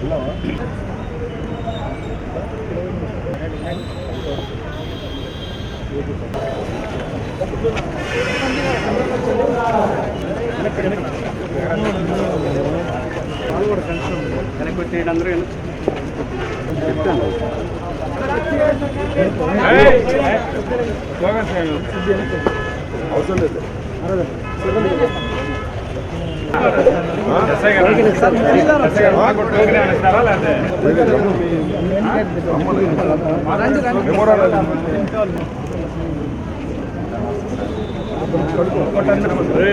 Hello వెనక్కి వచ్చేయండి అందరూ చెప్తాను అవసరం లేదు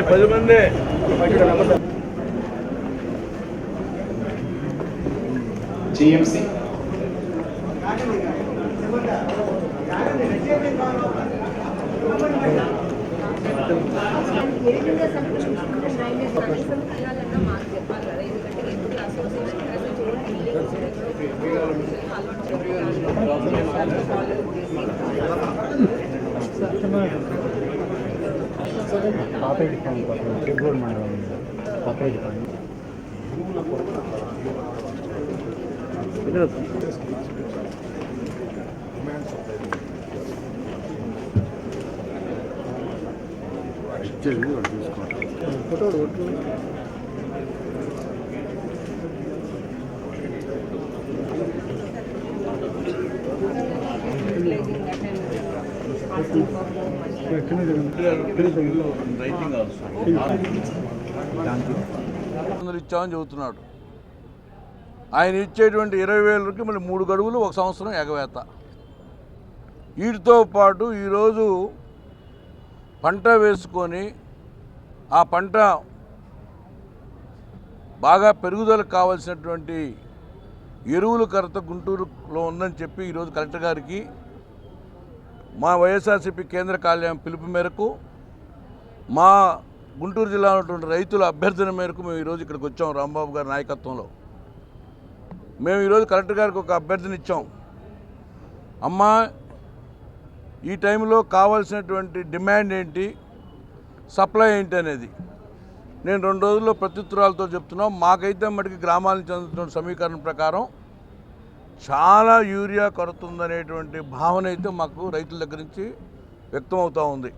పది మంది జిఎంసి Thank you. సంరక్షించుకుంటే డ్రైనేజ్ కనీసం తీయాలన్నా మాకు చెప్పాలి కదా ఇప్పుడు అసోసియేషన్ వందలు ఇచ్చామని చెబుతున్నాడు. ఆయన ఇచ్చేటువంటి ఇరవై వేలకి మళ్ళీ మూడు గడువులు ఒక సంవత్సరం ఎగవేత. వీటితో పాటు ఈరోజు పంట వేసుకొని ఆ పంట బాగా పెరుగుదలకు కావాల్సినటువంటి ఎరువుల కొరత గుంటూరులో ఉందని చెప్పి ఈరోజు కలెక్టర్ గారికి మా వైఎస్ఆర్సీపీ కేంద్ర కార్యాలయం పిలుపు మేరకు మా గుంటూరు జిల్లాలో ఉన్నటువంటి రైతుల అభ్యర్థన మేరకు మేము ఈరోజు ఇక్కడికి వచ్చాం రాంబాబు గారి నాయకత్వంలో. మేము ఈరోజు కలెక్టర్ గారికి ఒక అభ్యర్థన ఇచ్చాం అమ్మా ఈ టైంలో కావాల్సినటువంటి డిమాండ్ ఏంటి? సప్లై ఏంటి అనేది. నేను రెండు రోజుల్లో ప్రత్యుత్తరాలతో చెప్తున్నాం మాకైతే మటుకి గ్రామాల నుంచి అందుతున్న సమీకరణ ప్రకారం చాలా యూరియా కొరత ఉందనేటువంటి భావన అయితే మాకు రైతుల దగ్గర నుంచి వ్యక్తం అవుతూ ఉంది.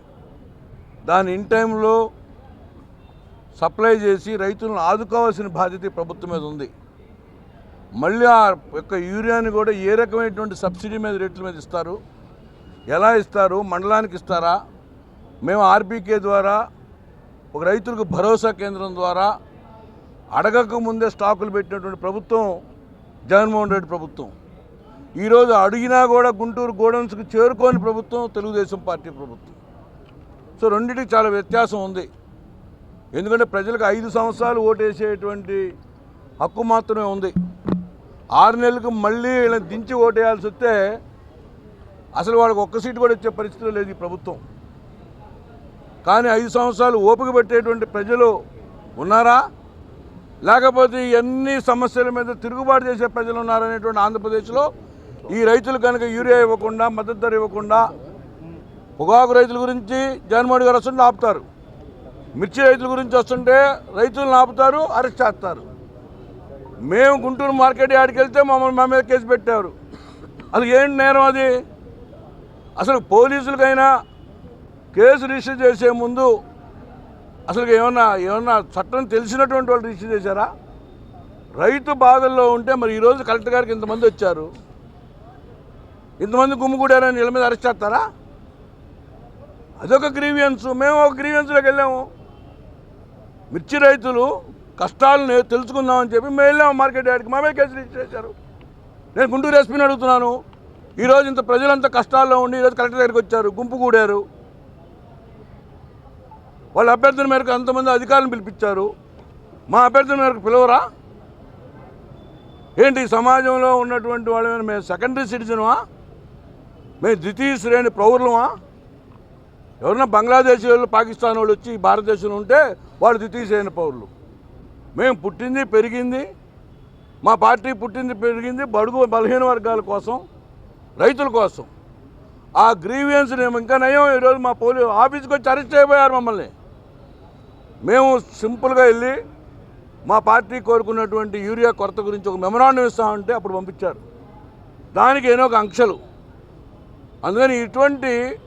దాని ఇన్ టైంలో సప్లై చేసి రైతులను ఆదుకోవాల్సిన బాధ్యత ప్రభుత్వం మీద ఉంది. మళ్ళీ ఆ యొక్క యూరియాని కూడా ఏ రకమైనటువంటి సబ్సిడీ మీద రేట్ల మీద ఇస్తారు? ఎలా ఇస్తారు? మండలానికి ఇస్తారా? మేము ఆర్బీకే ద్వారా ఒక రైతులకు భరోసా కేంద్రం ద్వారా అడగక ముందే స్టాకులు పెట్టినటువంటి ప్రభుత్వం జగన్మోహన్ రెడ్డి ప్రభుత్వం. ఈరోజు అడిగినా కూడా గుంటూరు గోడౌన్స్కి చేరుకోని ప్రభుత్వం తెలుగుదేశం పార్టీ ప్రభుత్వం. సో రెండింటికి చాలా వ్యత్యాసం ఉంది. ఎందుకంటే ప్రజలకు ఐదు సంవత్సరాలు ఓటేసేటువంటి హక్కు మాత్రమే ఉంది. ఆరు నెలలకు మళ్ళీ దించి ఓటేయాల్సి వస్తే అసలు వాళ్ళకి ఒక్క సీటు కూడా ఇచ్చే పరిస్థితి లేదు ఈ ప్రభుత్వం. కానీ ఐదు సంవత్సరాలు ఓపిక పెట్టేటువంటి ప్రజలు ఉన్నారా? లేకపోతే ఇవన్నీ సమస్యల మీద తిరుగుబాటు చేసే ప్రజలు ఉన్నారనేటువంటి ఆంధ్రప్రదేశ్లో ఈ రైతులు కనుక యూరియా ఇవ్వకుండా మద్దతు ధర ఇవ్వకుండా పొగాకు రైతుల గురించి జగన్మోహన్ గారు వస్తుంటే ఆపుతారు. మిర్చి రైతుల గురించి వస్తుంటే రైతులను ఆపుతారు అరెస్ట్ చేస్తారు. మేము గుంటూరు మార్కెట్ యాడికి వెళ్తే మమ్మల్ని మా మీద కేసు పెట్టారు. అది ఏంటి నేరం అది? అసలు పోలీసులకైనా కేసు రిజిస్టర్ చేసే ముందు అసలు ఏమన్నా ఏమన్నా చట్టం తెలిసినటువంటి వాళ్ళు రిజిస్టర్ చేశారా? రైతు బాధల్లో ఉంటే మరి ఈరోజు కలెక్టర్ గారికి ఇంతమంది వచ్చారు. ఇంతమంది గుమ్ముగూడారని వీళ్ళ మీద అరెస్ట్ చేస్తారా? అదొక గ్రీవియన్స్ మేము ఒక గ్రీవియన్స్లోకి వెళ్ళాము. మిర్చి రైతులు కష్టాలను తెలుసుకుందామని చెప్పి మేము వెళ్ళాము మార్కెట్ యార్డ్కి. మా మీద కేసు రిజిస్టర్ చేశారు. నేను గుంటూరు ఎస్పీని అడుగుతున్నాను. ఈరోజు ఇంత ప్రజలంతా కష్టాల్లో ఉండి ఈరోజు కలెక్టర్ దగ్గరికి వచ్చారు గుంపు కూడారు. వాళ్ళ అభ్యర్థన మేరకు అంతమంది అధికారులను పిలిపించారు. మా అభ్యర్థన మేరకు పిలవరా? ఏంటి సమాజంలో ఉన్నటువంటి వాళ్ళ మేము సెకండరీ సిటిజన్వా మేము ద్వితీయ శ్రేణి పౌరులమా? ఎవరన్నా బంగ్లాదేశ్ వాళ్ళు పాకిస్తాన్ వాళ్ళు వచ్చి భారతదేశంలో ఉంటే వాళ్ళు ద్వితీయ శ్రేణి పౌరులు. మేము పుట్టింది పెరిగింది. మా పార్టీ పుట్టింది పెరిగింది బడుగు బలహీన వర్గాల కోసం. రైతుల కోసం. ఆ గ్రీవియన్స్ ఇంకా నయం. ఈరోజు మా పోలీసు ఆఫీస్కి వచ్చి అరెస్ట్ అయిపోయారు మమ్మల్ని. మేము సింపుల్గా వెళ్ళి మా పార్టీ కోరుకున్నటువంటి యూరియా కొరత గురించి ఒక మెమరాండం ఇస్తామంటే అప్పుడు పంపించారు. దానికి ఏదో ఒక అంక్షలు. అందుకని ఇటువంటి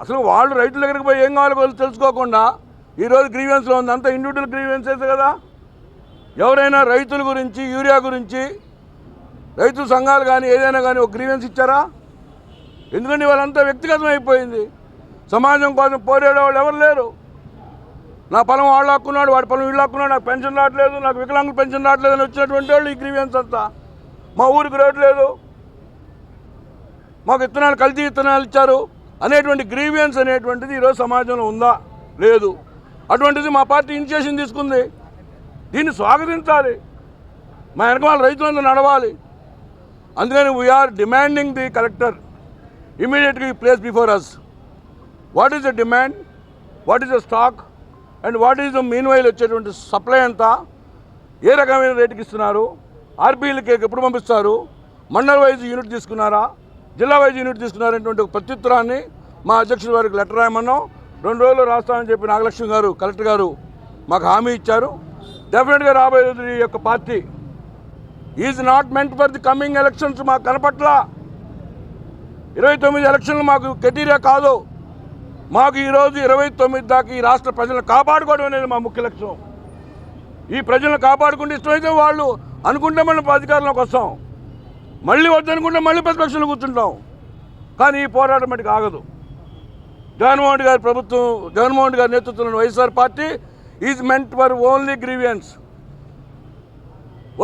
అసలు వాళ్ళు రైతుల దగ్గరికి పోయి ఏం కావాలో వాళ్ళు తెలుసుకోకుండా ఈరోజు గ్రీవెన్స్లో ఉంది. అంతా ఇండివిజువల్ గ్రీవెన్సెస్ కదా. ఎవరైనా రైతుల గురించి యూరియా గురించి రైతు సంఘాలు కానీ ఏదైనా కానీ ఒక గ్రీవెన్స్ ఇచ్చారా? ఎందుకంటే వాళ్ళంతా వ్యక్తిగతం అయిపోయింది. సమాజం కోసం పోరాడేవాళ్ళు ఎవరు లేరు. నా పొలం వాళ్ళు హక్కున్నాడు వాడి పొలం వీళ్ళు హక్కున్నాడు నాకు పెన్షన్ రావట్లేదు నాకు వికలాంగులు పెన్షన్ రావట్లేదు అని వచ్చినటువంటి వాళ్ళు ఈ గ్రీవెన్స్ అంతా. మా ఊరికి రోడ్ లేదు. మాకు విత్తనాలు కల్తీ విత్తనాలు ఇచ్చారు. అనేటువంటి గ్రీవియన్స్ అనేటువంటిది ఈరోజు సమాజంలో ఉందా? లేదు. అటువంటిది మా పార్టీ ఇనిషియేషన్ తీసుకుంది. దీన్ని స్వాగతించాలి. మా వెనకమాల రైతులందరూ నడవాలి. అందుకని we are demanding the collector ఇమీడియట్గా place before us what is the demand what is the stock and what is the meanwhile వచ్చేటువంటి సప్లై అంతా ఏ రకమైన రేటుకి ఇస్తున్నారు? ఆర్బీలకి ఎప్పుడు పంపిస్తారు? మండల్ వైజ్ యూనిట్ తీసుకున్నారా? జిల్లా వైజ్ యూనిట్ తీసుకున్నారనేటువంటి ఒక ప్రత్యుత్తరాన్ని మా అధ్యక్షుల వారికి లెటర్ రాయమన్నాం. రెండు రోజులు రాస్తామని చెప్పి నాగలక్ష్మి గారు కలెక్టర్ గారు మాకు హామీ ఇచ్చారు. డెఫినెట్గా రాబోయే ఈ యొక్క party is not meant for the coming elections మాకు కనపట్ల. ఇరవై తొమ్మిది ఎలక్షన్లు మాకు కెటీరియా కాదు. మాకు ఈరోజు ఇరవై తొమ్మిది దాకా ఈ రాష్ట్ర ప్రజలను కాపాడుకోవడం అనేది మా ముఖ్య లక్ష్యం. ఈ ప్రజలను కాపాడుకుంటే ఇష్టమైతే వాళ్ళు అనుకుంటే మనం అధికారంలోకి వస్తాం. మళ్ళీ వద్దనుకుంటే మళ్ళీ ప్రతిపక్షంలో కూర్చుంటాం. కానీ ఈ పోరాటం మటుకు ఆగదు. జగన్మోహన్ గారి ప్రభుత్వం జగన్మోహన్ గారి నేతృత్వంలోని YSR party is meant for only grievances.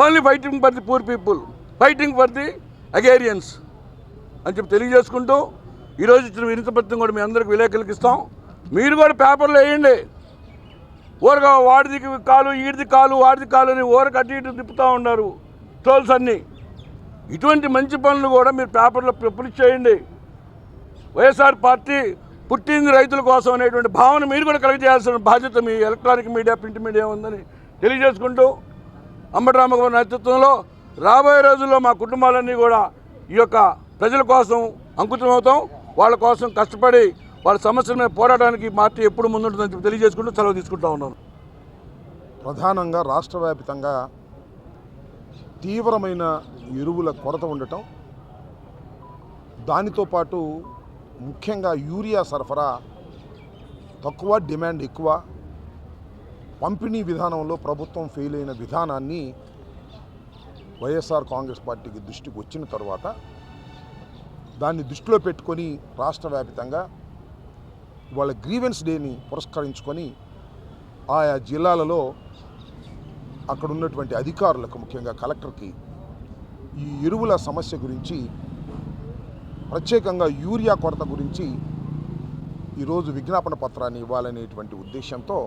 Only fighting for the poor people fighting for the agrarians అని చెప్పి తెలియజేసుకుంటూ ఈరోజు ఇచ్చిన వినతపత్రం కూడా మీ అందరికి విలేకరులకు ఇస్తాం. మీరు కూడా పేపర్లో వేయండి. ఊరగా వాడిది కాలు ఈడిది కాలు వాడిది కాలు అని ఊరకు అటు ఇటు తిప్పుతూ ఉన్నారు ట్రోల్స్ అన్నీ. ఇటువంటి మంచి పనులు కూడా మీరు పేపర్లో పబ్లిష్ చేయండి. వైఎస్ఆర్ పార్టీ పుట్టింది రైతుల కోసం అనేటువంటి భావన మీరు కూడా కలగజేయాల్సిన బాధ్యత మీ ఎలక్ట్రానిక్ మీడియా ప్రింట్ మీడియా ఉందని తెలియజేసుకుంటూ అంబటరామగారి నేతృత్వంలో రాబోయే రోజుల్లో మా కుటుంబాలన్నీ కూడా ఈ యొక్క ప్రజల కోసం అంకుతమవుతాం వాళ్ళ కోసం కష్టపడి వాళ్ళ సమస్యల మీద పోరాటానికి పార్టీ ఎప్పుడు ముందుంటుందని చెప్పి తెలియజేసుకుంటూ సెలవు తీసుకుంటా ఉన్నాను. ప్రధానంగా రాష్ట్ర వ్యాప్తంగా తీవ్రమైన ఎరువుల కొరత ఉండటం దానితో పాటు ముఖ్యంగా యూరియా సరఫరా తక్కువ డిమాండ్ ఎక్కువ పంపిణీ విధానంలో ప్రభుత్వం ఫెయిల్ అయిన విధానాన్ని వైఎస్ఆర్ కాంగ్రెస్ పార్టీకి దృష్టికి వచ్చిన తర్వాత దాన్ని దృష్టిలో పెట్టుకొని రాష్ట్ర వ్యాపితంగా వాళ్ళ గ్రీవెన్స్ డేని పురస్కరించుకొని ఆయా జిల్లాలలో అక్కడ ఉన్నటువంటి అధికారులకు ముఖ్యంగా కలెక్టర్కి ఈ ఎరువుల సమస్య గురించి ప్రత్యేకంగా యూరియా కొరత గురించి ఈరోజు విజ్ఞాపన పత్రాన్ని ఇవ్వాలనేటువంటి ఉద్దేశంతో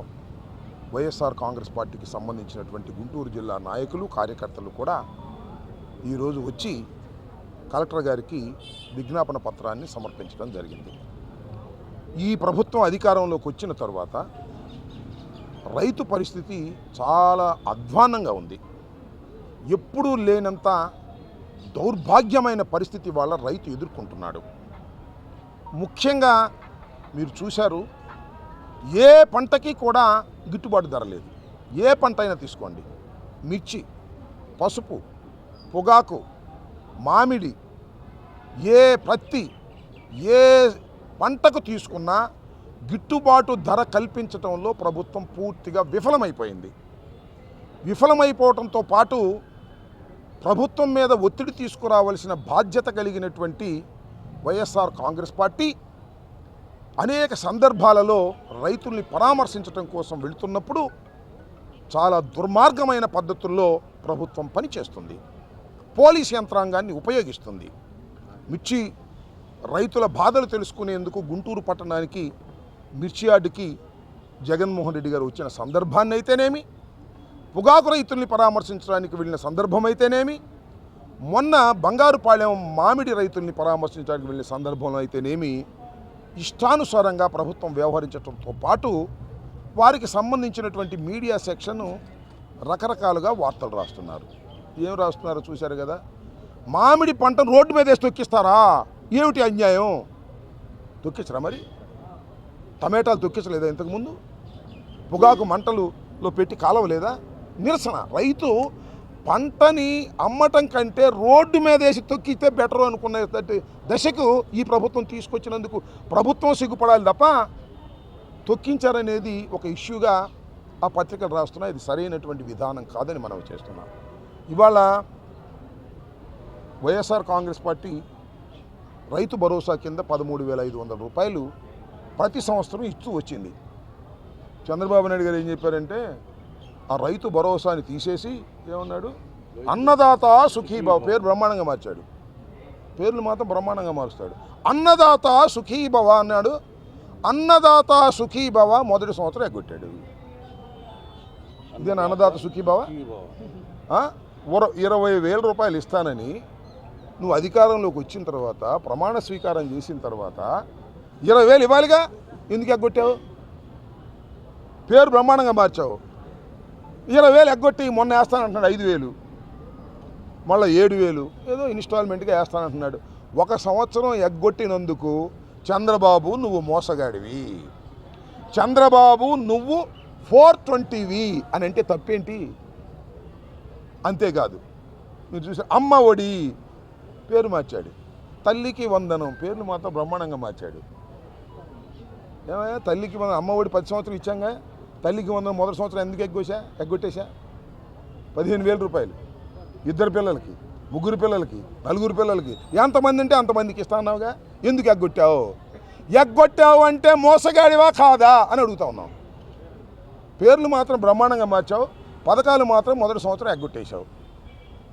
వైఎస్ఆర్ కాంగ్రెస్ పార్టీకి సంబంధించినటువంటి గుంటూరు జిల్లా నాయకులు కార్యకర్తలు కూడా ఈరోజు వచ్చి కలెక్టర్ గారికి విజ్ఞాపన పత్రాన్ని సమర్పించడం జరిగింది. ఈ ప్రభుత్వం అధికారంలోకి వచ్చిన తర్వాత రైతు పరిస్థితి చాలా అధ్వాన్నంగా ఉంది. ఎప్పుడూ లేనంత దౌర్భాగ్యమైన పరిస్థితి వాళ్ళ రైతు ఎదుర్కొంటున్నాడు. ముఖ్యంగా మీరు చూశారు ఏ పంటకి కూడా గిట్టుబాటు ధర లేదు. ఏ పంట అయినా తీసుకోండి. మిర్చి పసుపు పొగాకు మామిడి ఏ ప్రతి ఏ పంటకు తీసుకున్నా గిట్టుబాటు ధర కల్పించడంలో ప్రభుత్వం పూర్తిగా విఫలమైపోయింది. విఫలమైపోవడంతో పాటు ప్రభుత్వం మీద ఒత్తిడి తీసుకురావలసిన బాధ్యత కలిగినటువంటి వైఎస్ఆర్ కాంగ్రెస్ పార్టీ అనేక సందర్భాలలో రైతుల్ని పరామర్శించడం కోసం వెళుతున్నప్పుడు చాలా దుర్మార్గమైన పద్ధతుల్లో ప్రభుత్వం పనిచేస్తుంది. పోలీస్ యంత్రాంగాన్ని ఉపయోగిస్తుంది. మిర్చి రైతుల బాధలు తెలుసుకునేందుకు గుంటూరు పట్టణానికి మిర్చి యార్డుకి జగన్మోహన్ రెడ్డి గారు వచ్చిన సందర్భాన్ని అయితేనేమి పొగాకు రైతుల్ని పరామర్శించడానికి వెళ్ళిన సందర్భం అయితేనేమి మొన్న బంగారుపాళెం మామిడి రైతుల్ని పరామర్శించడానికి వెళ్ళిన సందర్భంలో అయితేనేమి? ఇష్టానుసారంగా ప్రభుత్వం వ్యవహరించడంతో పాటు వారికి సంబంధించినటువంటి మీడియా సెక్షన్ రకరకాలుగా వార్తలు రాస్తున్నారు. ఏం రాస్తున్నారో చూశారు కదా? మామిడి పంటను రోడ్డు మీద వేసి తొక్కిస్తారా? ఏమిటి అన్యాయం? తొక్కించరా మరి? టమాటాలు తొక్కించలేదా ఇంతకుముందు పొగాకు మంటలులో పెట్టి కాలవలేదా? నిరసన. రైతు పంటని అమ్మటం కంటే రోడ్డు మీద వేసి తొక్కితే బెటర్ అనుకునే దశకు ఈ ప్రభుత్వం తీసుకొచ్చినందుకు ప్రభుత్వం సిగ్గుపడాలి తప్ప తొక్కించారనేది ఒక ఇష్యూగా ఆ పత్రికలు రాస్తున్నా ఇది సరైనటువంటి విధానం కాదని మనం చేస్తున్నాం. ఇవాళ వైఎస్ఆర్ కాంగ్రెస్ పార్టీ రైతు భరోసా కింద పదమూడు వేల ఐదు వందల రూపాయలు ప్రతి సంవత్సరం ఇస్తూ వచ్చింది. చంద్రబాబు నాయుడు గారు ఏం చెప్పారంటే ఆ రైతు భరోసాని తీసేసి ఏమన్నాడు? అన్నదాత సుఖీభావ పేరు బ్రహ్మాండంగా మార్చాడు. పేర్లు మాత్రం బ్రహ్మాండంగా మారుస్తాడు. అన్నదాత సుఖీభవ అన్నాడు. అన్నదాత సుఖీభవ మొదటి సంవత్సరం ఎగ్గొట్టాడు. ఇదేనా అన్నదాత సుఖీభవ ఇరవై వేల రూపాయలు ఇస్తానని నువ్వు అధికారంలోకి వచ్చిన తర్వాత ప్రమాణ స్వీకారం చేసిన తర్వాత ఇరవై వేలు ఇవ్వాలిగా? ఎందుకు ఎగ్గొట్టావు? పేరు బ్రహ్మాండంగా మార్చావు. ఇరవై వేలు ఎగ్గొట్టి మొన్న వేస్తానంటున్నాడు ఐదు వేలు. మళ్ళీ ఏడు వేలు. ఏదో ఇన్స్టాల్మెంట్గా వేస్తానంటున్నాడు. ఒక సంవత్సరం ఎగ్గొట్టినందుకు చంద్రబాబు నువ్వు మోసగాడివి. చంద్రబాబు నువ్వు ఫోర్ ట్వంటీవి అని అంటే తప్పేంటి? అంతేకాదు. మీరు చూసారు అమ్మ ఒడి పేరు మార్చాడు. తల్లికి వందనం పేర్లు మాత్రం బ్రహ్మాండంగా మార్చాడు. ఏమయ్యా? తల్లికి వందనం. అమ్మ ఒడి పది సంవత్సరం ఇచ్చాంగా? తల్లికి వందనం మొదటి సంవత్సరం ఎందుకు ఎగ్గొచ్చా ఎగ్గొట్టేశా? పదిహేను వేల రూపాయలు. ఇద్దరు పిల్లలకి ముగ్గురు పిల్లలకి నలుగురు పిల్లలకి. ఎంతమంది అంటే అంతమందికి ఇస్తాన్నావుగా ఎందుకు ఎగ్గొట్టావు? ఎగ్గొట్టావు అంటే మోసగాడివా కాదా? అని అడుగుతా ఉన్నాం. పేర్లు మాత్రం బ్రహ్మాండంగా మార్చావు. పథకాలు మాత్రం మొదటి సంవత్సరం ఎగ్గొట్టేశావు.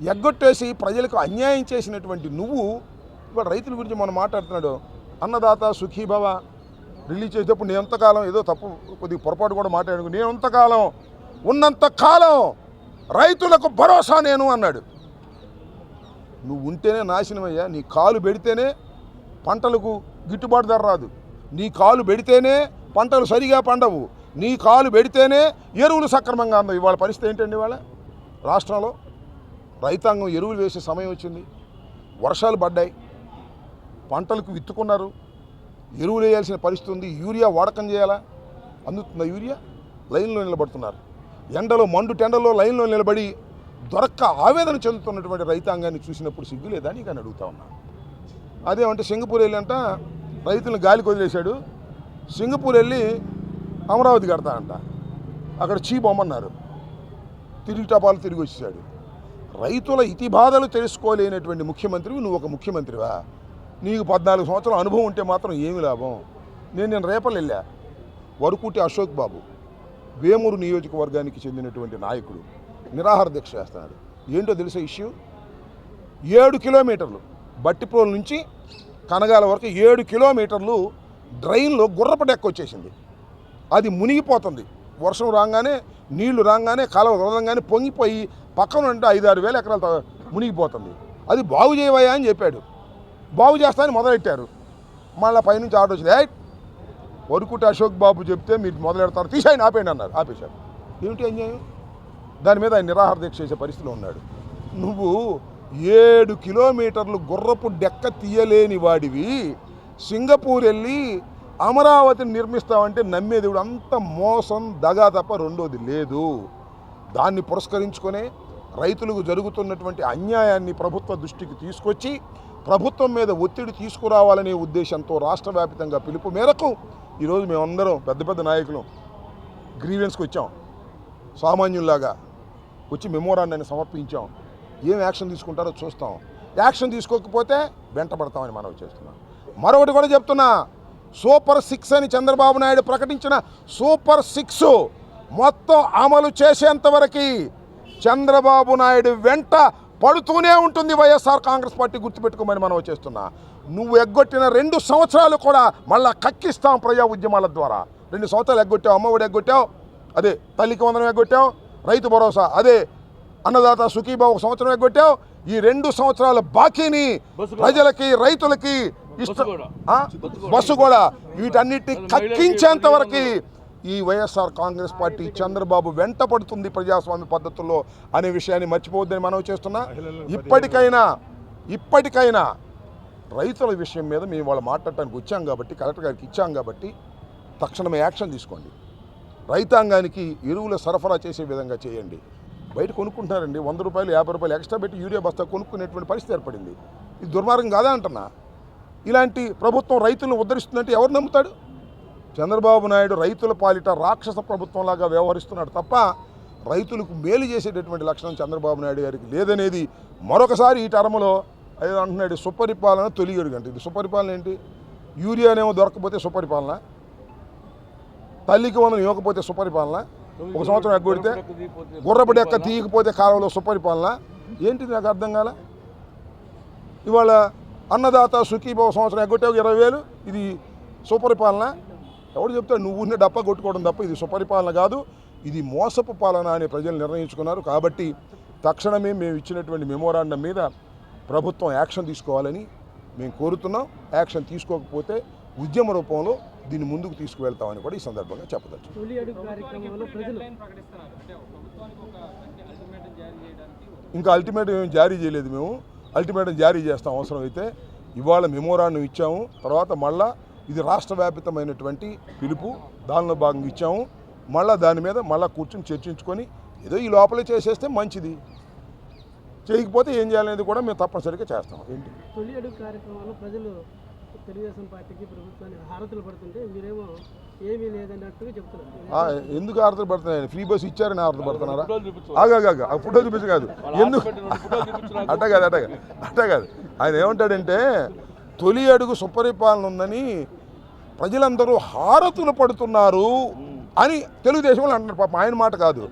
ఎగ్గొట్టేసి ప్రజలకు అన్యాయం చేసినటువంటి నువ్వు ఇవాళ రైతుల గురించి మనం మాట్లాడుతున్నాడు. అన్నదాత సుఖీభవ రిలీజ్ చేసేటప్పుడు నేను ఎంతకాలం ఏదో తప్పు కొద్దిగా పొరపాటు కూడా మాట్లాడు నేను ఎంతకాలం? ఉన్నంత కాలం రైతులకు భరోసా నేను అన్నాడు. నువ్వు ఉంటేనే నాశనమయ్యా నీ కాలు పెడితేనే పంటలకు గిట్టుబాటు ధర రాదు. నీ కాలు పెడితేనే పంటలు సరిగా పండవు. నీ కాలు పెడితేనే ఎరువులు సక్రమంగా అందవు. ఇవాళ పరిస్థితి ఏంటండి ఇవాళ? రాష్ట్రంలో రైతాంగం ఎరువులు వేసే సమయం వచ్చింది. వర్షాలు పడ్డాయి. పంటలకు విత్తుకున్నారు. ఎరువులు వేయాల్సిన పరిస్థితి ఉంది. యూరియా వాడకం చేయాలా? అందుతుందా యూరియా? లైన్లో నిలబడుతున్నారు. ఎండలో మండు టెండలో లైన్లో నిలబడి దొరక్క ఆవేదన చెందుతున్నటువంటి రైతాంగాన్ని చూసినప్పుడు సిగ్గు లేదా నీకు అని అడుగుతా ఉన్నా. అదేమంటే సింగపూర్ వెళ్ళి అంట రైతులను గాలికి వదిలేశాడు. సింగపూర్ వెళ్ళి అమరావతి కడతా అంట. అక్కడ చీ బొమ్మన్నారు. తిరిగి టపాలు తిరిగి వచ్చేసాడు రైతుల ఇతి బాధలు తెలుసుకోలేనటువంటి ముఖ్యమంత్రివి నువ్వు ఒక ముఖ్యమంత్రివా? నీకు పద్నాలుగు సంవత్సరాల అనుభవం ఉంటే మాత్రం ఏమి లాభం? నేను నేను రేపలు వెళ్ళా. వరుకుటి అశోక్ బాబు వేమూరు నియోజకవర్గానికి చెందినటువంటి నాయకుడు నిరాహార దీక్ష చేస్తున్నాడు. ఏంటో తెలిసే ఇష్యూ? ఏడు కిలోమీటర్లు బట్టిప్రోల్ నుంచి కనగాల వరకు ఏడు కిలోమీటర్లు డ్రైన్లో గుర్రపు డెక్క వచ్చేసింది. అది మునిగిపోతుంది. వర్షం రాగానే నీళ్ళు రాగానే కాలువ వదలంగానే పొంగిపోయి పక్కన ఉంటే ఐదు ఆరు వేల ఎకరాలు మునిగిపోతుంది. అది బాగు చేయవయ్యా అని చెప్పాడు. బాగు చేస్తానని మొదలెట్టారు. మళ్ళీ పైనుంచి ఆర్డర్ వచ్చింది "ఏయ్, వరుకుట అశోక్ బాబు చెప్తే మీరు మొదలెడతారు తీసాయని ఆపేయండి అన్నారు ఆపేశారు. ఏమిటి అన్యాయం? దాని మీద ఆయన నిరాహార దీక్ష చేసే పరిస్థితిలో ఉన్నాడు. నువ్వు ఏడు కిలోమీటర్లు గుర్రపు డెక్క తీయలేని వాడివి. సింగపూర్ వెళ్ళి అమరావతిని నిర్మిస్తావంటే నమ్మేదేవుడు అంత మోసం దగా తప్ప రెండోది లేదు. దాన్ని పురస్కరించుకునే రైతులకు జరుగుతున్నటువంటి అన్యాయాన్ని ప్రభుత్వ దృష్టికి తీసుకొచ్చి ప్రభుత్వం మీద ఒత్తిడి తీసుకురావాలనే ఉద్దేశంతో రాష్ట్ర వ్యాప్తంగా పిలుపు మేరకు ఈరోజు మేమందరం పెద్ద పెద్ద నాయకులు గ్రీవెన్స్కి వచ్చాం. సామాన్యుల్లాగా వచ్చి మెమోరాన్ని సమర్పించాం. ఏం యాక్షన్ తీసుకుంటారో చూస్తాం. యాక్షన్ తీసుకోకపోతే వెంటబడతామని మనం చేస్తున్నాం. మరొకటి కూడా చెప్తున్నా సూపర్ సిక్స్ అని చంద్రబాబు నాయుడు ప్రకటించిన సూపర్ సిక్స్ మొత్తం అమలు చేసేంతవరకు చంద్రబాబు నాయుడు వెంట పడుతూనే ఉంటుంది వైఎస్ఆర్ కాంగ్రెస్ పార్టీ గుర్తుపెట్టుకోమని మనం చేస్తున్నా. నువ్వు ఎగ్గొట్టిన రెండు సంవత్సరాలు కూడా మళ్ళా కక్కిస్తాం ప్రజా ఉద్యమాల ద్వారా. రెండు సంవత్సరాలు ఎగ్గొట్టావు అమ్మఒడి ఎగ్గొట్టావు అదే తల్లికి వందనం ఎగ్గొట్టావు రైతు భరోసా అదే అన్నదాత సుఖీబాబు ఒక సంవత్సరం ఎగ్గొట్టావు ఈ రెండు సంవత్సరాల బాకీని. ప్రజలకి రైతులకి ఇష్ట? బస్సు కూడా. వీటన్నిటిని కక్కించేంత వరకు ఈ వైఎస్ఆర్ కాంగ్రెస్ పార్టీ చంద్రబాబు వెంట పడుతుంది ప్రజాస్వామ్య పద్ధతుల్లో అనే విషయాన్ని మర్చిపోవద్దని మనం చేస్తున్నా. ఇప్పటికైనా ఇప్పటికైనా రైతుల విషయం మీద మేము వాళ్ళు మాట్లాడటానికి వచ్చాం కాబట్టి కలెక్టర్ గారికి ఇచ్చాం కాబట్టి తక్షణమే యాక్షన్ తీసుకోండి. రైతాంగానికి ఎరువుల సరఫరా చేసే విధంగా చేయండి. బయట కొనుక్కుంటున్నారండి వంద రూపాయలు యాభై రూపాయలు ఎక్స్ట్రా పెట్టి యూరియా బస్తా కొనుక్కునేటువంటి పరిస్థితి ఏర్పడింది. ఇది దుర్మార్గం కాదా అంటున్నా? ఇలాంటి ప్రభుత్వం రైతులను ఉద్ధరిస్తుందంటే ఎవరు నమ్ముతాడు? చంద్రబాబు నాయుడు రైతుల పాలిట రాక్షస ప్రభుత్వంలాగా వ్యవహరిస్తున్నాడు తప్ప రైతులకు మేలు చేసేటటువంటి లక్షణం చంద్రబాబు నాయుడు గారికి లేదనేది మరొకసారి ఈ టర్మ్లో ఏదో అంటున్నాడు సుపరిపాలన తొలి అడుగు ఇది సుపరిపాలన ఏంటి? యూరియానేమో దొరకకపోతే సుపరిపాలన తల్లికి వందలు ఇవ్వకపోతే సుపరిపాలన ఒక సంవత్సరం ఎగ్గొడితే గుర్రబడి ఎక్క తీయకపోతే కాలంలో సుపరిపాలన. ఏంటి నాకు అర్థం కాల? ఇవాళ అన్నదాత సుఖీభవ సంవత్సరం ఎగ్గొట్టావు ఇరవై వేలు ఇది సుపరిపాలన. ఎవడు చెప్తాడు నువ్వు ఉన్న డప్ప కొట్టుకోవడం తప్ప ఇది సుపరిపాలన కాదు ఇది మోసపు పాలన అని ప్రజలు నిర్ణయించుకున్నారు. కాబట్టి తక్షణమే మేము ఇచ్చినటువంటి మెమోరాండం మీద ప్రభుత్వం యాక్షన్ తీసుకోవాలని మేము కోరుతున్నాం. యాక్షన్ తీసుకోకపోతే ఉద్యమ రూపంలో దీన్ని ముందుకు తీసుకువెళ్తామని కూడా ఈ సందర్భంగా చెప్పదచ్చు ఇంకా అల్టిమేటం ఏం జారీ చేయలేదు మేము. అల్టిమేటం జారీ చేస్తాం అవసరం అయితే ఇవాళ మెమోరాండం ఇచ్చాము. తర్వాత మళ్ళా ఇది రాష్ట్ర వ్యాపితమైనటువంటి పిలుపు. దానిలో భాగంగా ఇచ్చాము. మళ్ళా దాని మీద మళ్ళా కూర్చొని చర్చించుకొని ఏదో ఈ లోపలే చేసేస్తే మంచిది. చేయకపోతే ఏం చేయాలనేది కూడా మేము తప్పనిసరిగా చేస్తాం. ఏంటి? తొలి అడుగు కార్యక్రమంలో ప్రజలు తెలుగుదేశం పార్టీకి ప్రభుత్వానికి హారతులు పడుతుంటే మీరేమో ఏమీ లేదన్నట్టుగా చెప్తున్నారు. ఆ, ఎందుకు ఆర్థర్ పడుతున్నాయి? ఫ్రీ బస్ ఇచ్చారని ఆర్థర్ పడుతున్నారా? ఆగాగా ఆ ఫోటో చూపించు కాదు. ఎందుకు? అట్ట కాదు అట్ట కాదు. అట్ట కాదు. ఆయన ఏమంటాడంటే తొలి అడుగు సుపరిపాలన ఉందని ప్రజలందరూ హారతులు పడుతున్నారు అని తెలుగుదేశం వాళ్ళు అంటున్నారు. పాపం ఆయన మాట కాదు.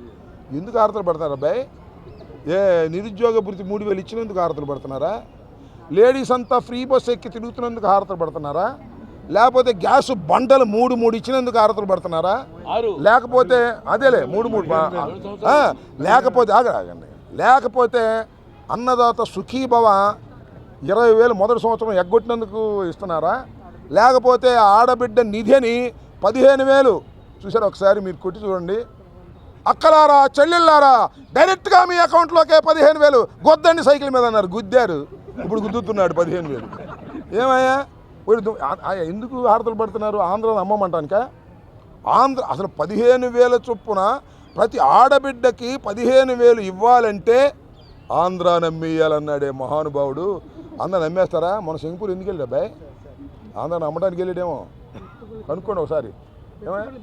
ఎందుకు హారతులు పడుతున్నారు అబ్బాయి? ఏ నిరుద్యోగ భృతి మూడు వేలు ఇచ్చినందుకు హారతులు పడుతున్నారా? లేడీస్ అంతా ఫ్రీ బస్ ఎక్కి తిరుగుతున్నందుకు హారతులు పడుతున్నారా? లేకపోతే గ్యాస్ బండలు మూడు మూడు ఇచ్చినందుకు హారతులు పడుతున్నారా? లేకపోతే అదేలే మూడు మూడు లేకపోతే ఆగ ఆగండి. లేకపోతే అన్నదాత సుఖీభవ ఇరవై వేలు మొదటి సంవత్సరం ఎగ్గొట్టినందుకు ఇస్తున్నారా? లేకపోతే ఆడబిడ్డ నిధిని పదిహేను వేలు చూసారు ఒకసారి మీరు కొట్టి చూడండి. అక్కలారా చెల్లెళ్ళారా డైరెక్ట్గా మీ అకౌంట్లోకే పదిహేను వేలు గొద్దండి సైకిల్ మీద అన్నారు. గుద్దారు. ఇప్పుడు గుద్దుతున్నాడు పదిహేను వేలు. ఏమయ్యా? ఎందుకు హారతలు పడుతున్నారు? ఆంధ్రాలో అమ్మమంటానికా ఆంధ్ర అసలు పదిహేను వేల చొప్పున ప్రతి ఆడబిడ్డకి పదిహేను వేలు ఇవ్వాలంటే ఆంధ్ర నమ్మేయాలన్నాడే మహానుభావుడు. ఆంధ్ర నమ్మేస్తారా? మన సింగపూర్ ఎందుకు వెళ్ళి అబ్బాయి? ఆంధ్ర నమ్మడానికి వెళ్ళాడేమో. కనుక్కోండి ఒకసారి.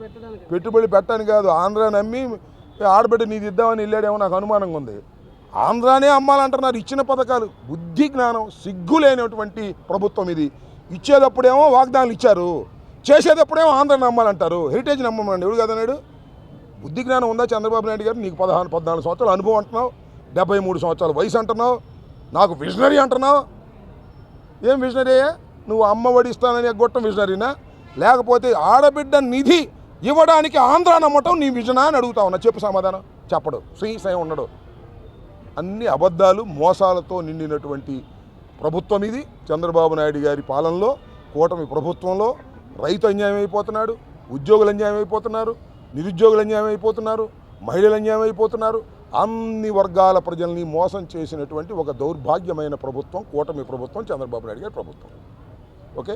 పెట్టడానికి పెట్టుబడి పెట్టాను కాదు ఆంధ్ర నమ్మి ఆడబిడ్డ నీది ఇద్దామని వెళ్ళాడేమో నాకు అనుమానంగా ఉంది. ఆంధ్రానే అమ్మాలంటున్నారు ఇచ్చిన పథకాలు. బుద్ధి జ్ఞానం సిగ్గు లేనటువంటి ప్రభుత్వం ఇది. ఇచ్చేటప్పుడేమో వాగ్దానాలు ఇచ్చారు. చేసేటప్పుడేమో ఆంధ్ర నమ్మాలంటారు. హెరిటేజ్ నమ్మమండి. ఎవడు కదన్నాడు బుద్ధి జ్ఞానం ఉందా చంద్రబాబు నాయుడు గారు? నీకు పదహారు పద్నాలుగు సంవత్సరాల అనుభవం అంటున్నావు. డెబ్బై మూడు సంవత్సరాల వయసు అంటున్నావు. నాకు విజనరీ అంటున్నావు. ఏం విజనరీయా నువ్వు అమ్మ ఒడి ఇస్తానని ఎగ్గొట్టం విజనరీనా? లేకపోతే ఆడబిడ్డ నిధి ఇవ్వడానికి ఆంధ్ర నమ్మటం నీ విజనా అని అడుగుతా ఉన్నా. చెప్పు సమాధానం. చెప్పడు. శ్రీ ఉండడు. అన్ని అబద్ధాలు మోసాలతో నిండినటువంటి ప్రభుత్వం ఇది. చంద్రబాబు నాయుడు గారి పాలనలో కూటమి ప్రభుత్వంలో రైతు అన్యాయం అయిపోతున్నాడు ఉద్యోగులు అన్యాయం అయిపోతున్నారు నిరుద్యోగులు అన్యాయం అయిపోతున్నారు మహిళలు అన్యాయం అయిపోతున్నారు. అన్ని వర్గాల ప్రజల్ని మోసం చేసినటువంటి ఒక దౌర్భాగ్యమైన ప్రభుత్వం కూటమి ప్రభుత్వం చంద్రబాబు నాయుడు గారి ప్రభుత్వం. ఓకే?